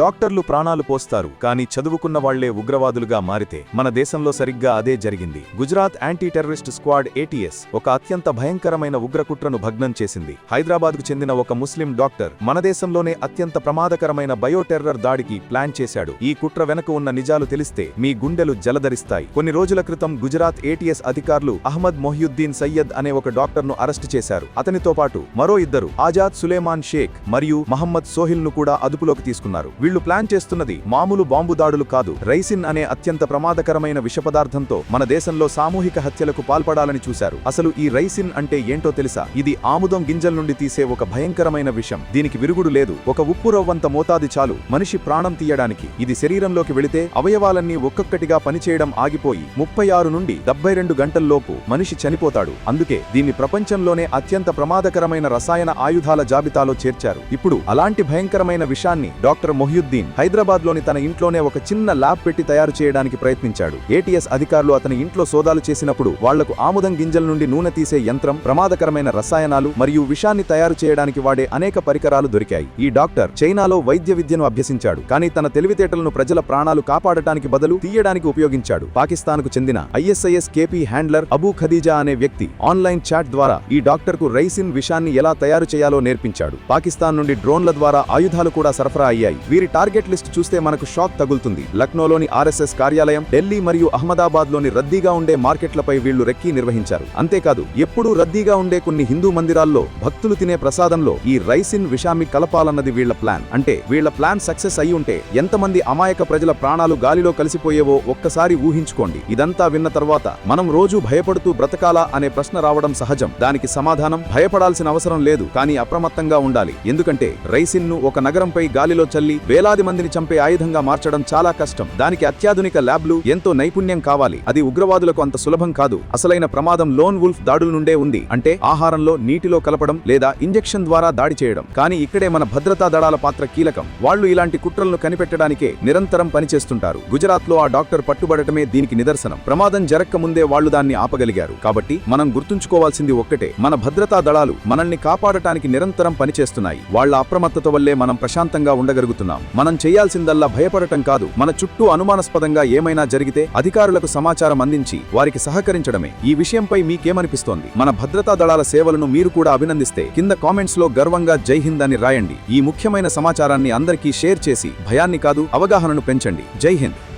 డాక్టర్లు ప్రాణాలు పోస్తారు కానీ చదువుకున్న వాళ్ళే ఉగ్రవాదులుగా మారితే మన దేశంలో సరిగ్గా అదే జరిగింది. Gujarat anti terrorist squad ATS ఒక అత్యంత భయంకరమైన ఉగ్రకుట్రను భగ్నం చేసింది. హైదరాబాద్కు చెందిన ఒక ముస్లిం డాక్టర్ మన దేశంలోనే అత్యంత ప్రమాదకరమైన బయోటెర్రర్ దాడికి ప్లాన్ చేశాడు. ఈ కుట్ర వెనక ఉన్న నిజాలు తెలిస్తే మీ గుండెలు జలధరిస్తాయి. కొన్ని రోజుల క్రితం గుజరాత్ ఏటీఎస్ అధికారులు అహ్మద్ మొహ్యుద్దీన్ సయ్యద్ అనే ఒక డాక్టర్ను అరెస్టు చేశారు. అతనితో పాటు మరో ఇద్దరు ఆజాద్ సులేమాన్ షేక్ మరియు మహమ్మద్ సోహిల్ను కూడా అదుపులోకి తీసుకున్నారు. వీళ్ళు ప్లాన్ చేస్తున్నది మామూలు బాంబు దాడులు కాదు. రైసిన్ అనే అత్యంత ప్రమాదకరమైన విషపదార్థంతో మన దేశంలో సామూహిక హత్యలకు పాల్పడాలని చూశారు. అసలు ఈ రైసిన్ అంటే ఏంటో తెలుసా? ఇది ఆముదం గింజల నుండి తీసే ఒక భయంకరమైన విషం. దీనికి విరుగుడు లేదు. ఒక ఉప్పు రవ్వంత మోతాది చాలు. మనిషి ప్రాణం తీయడానికి. ఇది శరీరంలోకి వెళితే అవయవాలన్నీ ఒక్కొక్కటిగా పనిచేయడం ఆగిపోయి ముప్పై ఆరు నుండి డెబ్బై రెండు గంటల్లోపు మనిషి చనిపోతాడు. అందుకే దీన్ని ప్రపంచంలోనే అత్యంత ప్రమాదకరమైన రసాయన ఆయుధాల జాబితాలో చేర్చారు. ఇప్పుడు అలాంటి భయంకరమైన విషాన్ని డాక్టర్ మొహ్యుద్దీన్ హైదరాబాద్లోని తన ఇంట్లోనే ఒక చిన్న ల్యాబ్ పెట్టి తయారు చేయడానికి ప్రయత్నించాడు. ఏటీఎస్ అధికారులు అతని ఇంట్లో సోదాలు చేసినప్పుడు వాళ్ళకు ఆముదం గింజల నుండి నూనె తీసే యంత్రం ప్రమాదకరమైన రసాయనాలు మరియు విషాన్ని తయారు చేయడానికి వాడే అనేక పరికరాలు దొరికాయి. ఈ డాక్టర్ చైనాలో వైద్య విద్యను అభ్యసించాడు కానీ తన తెలివితేటలను ప్రజల ప్రాణాలు కాపాడటానికి బదులు తీయడానికి ఉపయోగించాడు. పాకిస్తాన్కు చెందిన ISIS KP handler Abu Khadija అనే వ్యక్తి ఆన్లైన్ చాట్ ద్వారా ఈ డాక్టర్కు రైసిన్ విషాన్ని ఎలా తయారు చేయాలో నేర్పించాడు. పాకిస్తాన్ నుండి డ్రోన్ల ద్వారా ఆయుధాలు కూడా సరఫరా అయ్యాయి. వీరి టార్గెట్ లిస్ట్ చూస్తే మనకు షాక్ తగులుతుంది. లక్నోలోని ఆర్ఎస్ఎస్ కార్యాలయం ఢిల్లీ మరియు అహ్మదాబాద్లోని రద్దీగా ఉండే మార్కెట్లపై వీళ్ళు రెక్కీ నిర్వహించారు. అంతేకాదు ఎప్పుడూ రద్దీగా ఉండే కొన్ని హిందూ మందిరాల్లో భక్తులు తినే ప్రసాదంలో ఈ రైసిన్ విషామి కలపాలన్నది వీళ్ళ ప్లాన్. అంటే వీళ్ళ ప్లాన్ సక్సెస్ అయి ఉంటే ఎంతమంది అమాయక ప్రజల ప్రాణాలు గాలిలో కలిసిపోయేవో ఒక్కసారి ఊహించుకోండి. ఇదంతా విన్న తర్వాత మనం రోజు భయపడుతూ బ్రతకాలా అనే ప్రశ్న రావడం సహజం. దానికి సమాధానం భయపడాల్సిన అవసరం లేదు కానీ అప్రమత్తంగా ఉండాలి. ఎందుకంటే రైసిన్ను ఒక నగరంపై గాలిలో చల్లి వేలాది మందిని చంపే ఆయుధంగా మార్చడం చాలా కష్టం. దానికి అత్యాధునిక ల్యాబ్లు ఎంతో నైపుణ్యం కావాలి. అది ఉగ్రవాదులకు అంత సులభం కాదు. అసలైన ప్రమాదం లోన్ వుల్ఫ్ దాడుల నుండే ఉంది. అంటే ఆహారంలో నీటిలో కలపడం లేదా ఇంజెక్షన్ ద్వారా దాడి చేయడం. కానీ ఇక్కడే మన భద్రతా దళాల పాత్ర కీలకం. వాళ్ళు ఇలాంటి కుట్రలను కనిపెట్టడానికే నిరంతరం పనిచేస్తుంటారు. గుజరాత్లో ఆ డాక్టర్ పట్టుబడటమే దీనికి నిదర్శనం. ప్రమాదం జరక్క ముందే వాళ్ళు దాన్ని ఆపగలిగారు. కాబట్టి మనం గుర్తుంచుకోవాల్సింది ఒక్కటే. మన భద్రతా దళాలు మనల్ని కాపాడటానికి నిరంతరం పనిచేస్తున్నాయి. వాళ్ళ అప్రమత్తత వల్లే మనం ప్రశాంతంగా ఉండగలుగుతున్నాం. మనం చేయాల్సిందల్లా భయపడటం కాదు. మన చుట్టూ అనుమానాస్పదంగా ఏమైనా జరిగితే అధికారులకు సమాచారం అందించి వారికి సహకరించడమే. ఈ విషయంపై మీకేమనిపిస్తోంది? మన భద్రతా దళాల సేవలను మీరు కూడా అభినందిస్తే కింద కామెంట్స్లో గర్వంగా జై హింద్ అని రాయండి. ఈ ముఖ్యమైన సమాచారాన్ని అందరికీ షేర్ చేసి భయాన్ని కాదు అవగాహనను పెంచండి. జై హింద్.